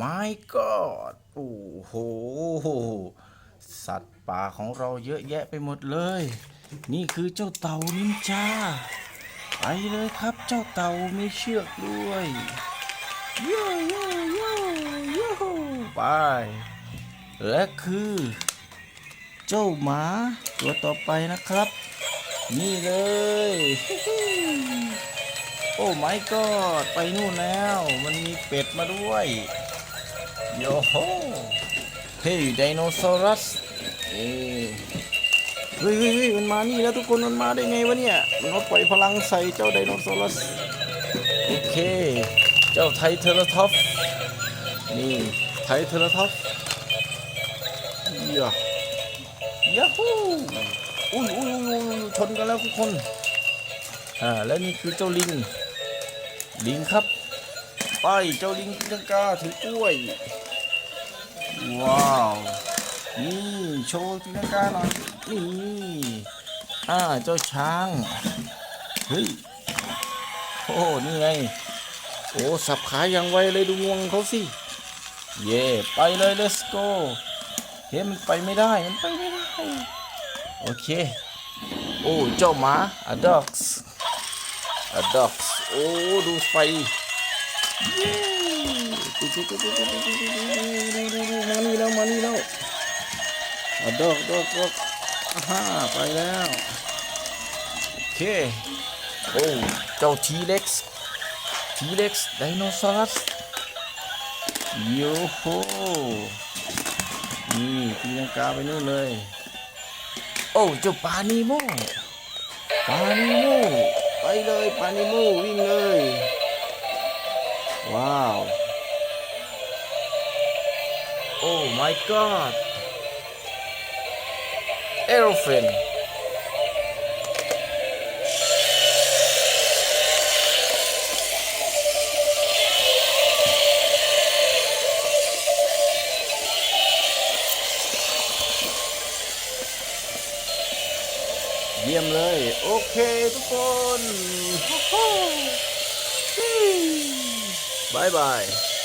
My God โอ้โห สัตว์ป่าของเราเยอะแยะไปหมดเลย นี่คือเจ้าเต่านินจา ไปเลยครับเจ้าเต่ามีเชือกด้วยโยโยโยโยไป และคือ เจ้าหมาตัวต่อไปนะครับ นี่เลย โอ้ my god ไปนู่นแล้ว มันมีเป็ดมาด้วย โยโฮเฮ้ยไดโนเสารัสเอ้เฮ้ยเฮ้ยเฮ้ยมันมานี่แล้วทุกคนมันมาได้ไงวะเนี่ย มันมาปล่อยพลังใส่เจ้าไดโนเสารัสโอเค เจ้าไทเทอร์ท็อปนี่ไทเทอร์ท็อปยะยาฮูอุ้ยอุ้ยอุ้ยชนกันแล้วทุกคน อ่า และนี่คือเจ้าลิง ลิงครับ ไปเจ้าลิงตีลังกาถือกล้วย ว้าว นี่โชว์ตีลังกาหน่อยนี่อ่าเจ้าช้างเฮ้ยโอ้นี่ไงโอ้สับขาอย่างไวเลยดูงวงเขาสิเย่ไปเลย let's go เฮ้มันไปไม่ได้มันไปไม่ได้ โอเค โอ้เจ้าหมา a dogs a dogs โอ้ ดูไฟ มานี่แล้วมานี่แล้ว a dog dog dog อ่าไปแล้วโอเคโอ้เจ้า T-Rex T-Rex ไดโนเสาร์โยโฮนี่ตีลังกาไปนู่นเลยโอ้เจ้าปานีโมปานีโมไปเลยปานีโมวิ่งเลย Wow. Oh my god. Aerofin. Diêm Bye bye.